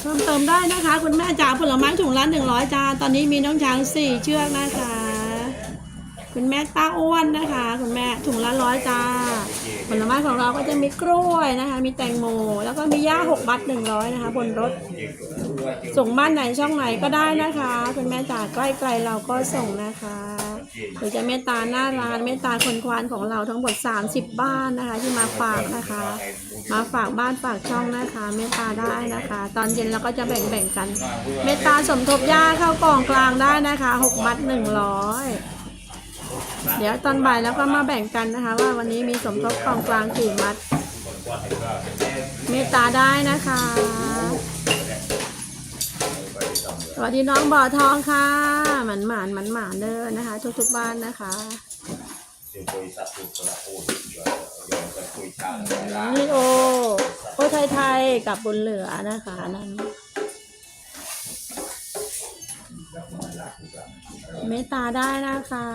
เพิ่มเติมได้นะคะ คุณแม่จ๋าผลไม้ถุงละหนึ่งร้อยจานตอนนี้มีน้องช้างสี่เชือกนะคะ คุณแม่ต้าอ้วนนะคะ คุณแม่ถุงละร้อยจาน ผลไม้ของเราก็จะมีกล้วยนะคะ มีแตงโม แล้วก็มีย่าหกบัตหนึ่งร้อยนะคะ บนรถ ส่งบ้านไหนช่องไหนก็ได้นะคะคุณแม่จ๋าใกล้ไกลเราก็ส่งนะคะหรือจะเมตตาหน้าร้านเมตตาคนควานของเราทั้งหมด 30 บ้านนะคะ ที่มาฝากนะคะ มาฝากบ้านฝากช่องนะคะ เมตตาได้นะคะ ตอนเย็นเราก็จะแบ่งแบ่งๆกัน เมตตาสมทบย่าเข้ากล่องกลางได้นะคะ6มัด100 เดี๋ยวตอนบ่ายแล้วก็มาแบ่งกันนะคะ ว่าวันนี้มีสมทบกองกลางกี่มัด เมตตาได้นะคะ สวัสดีน้องบ่อทองค่ะหมันหมานหมันหมานเด้อนะคะ ทุกๆบ้านนะคะนี่โอโอไทยไทยกับบุญเหลือนะคะนั่น เมตตาได้นะคะ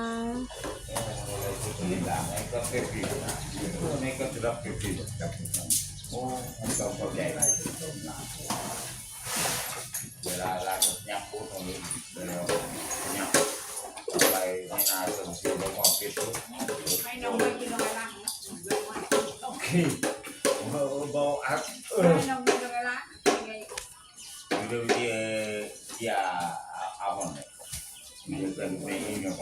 เวลาลายักษ์พูดตรงนี้เดี๋ยวยักษ์ไปให้นาส่งเสียงบอกเก็บทุกให้น้องไปกินอะไรล่ะโอเคบอกอัพเออให้น้องกินอะไรล่ะยังไงเดี๋ยวจะอย่าเอาหมดเลย เดี๋ยวจะไม่ยังไห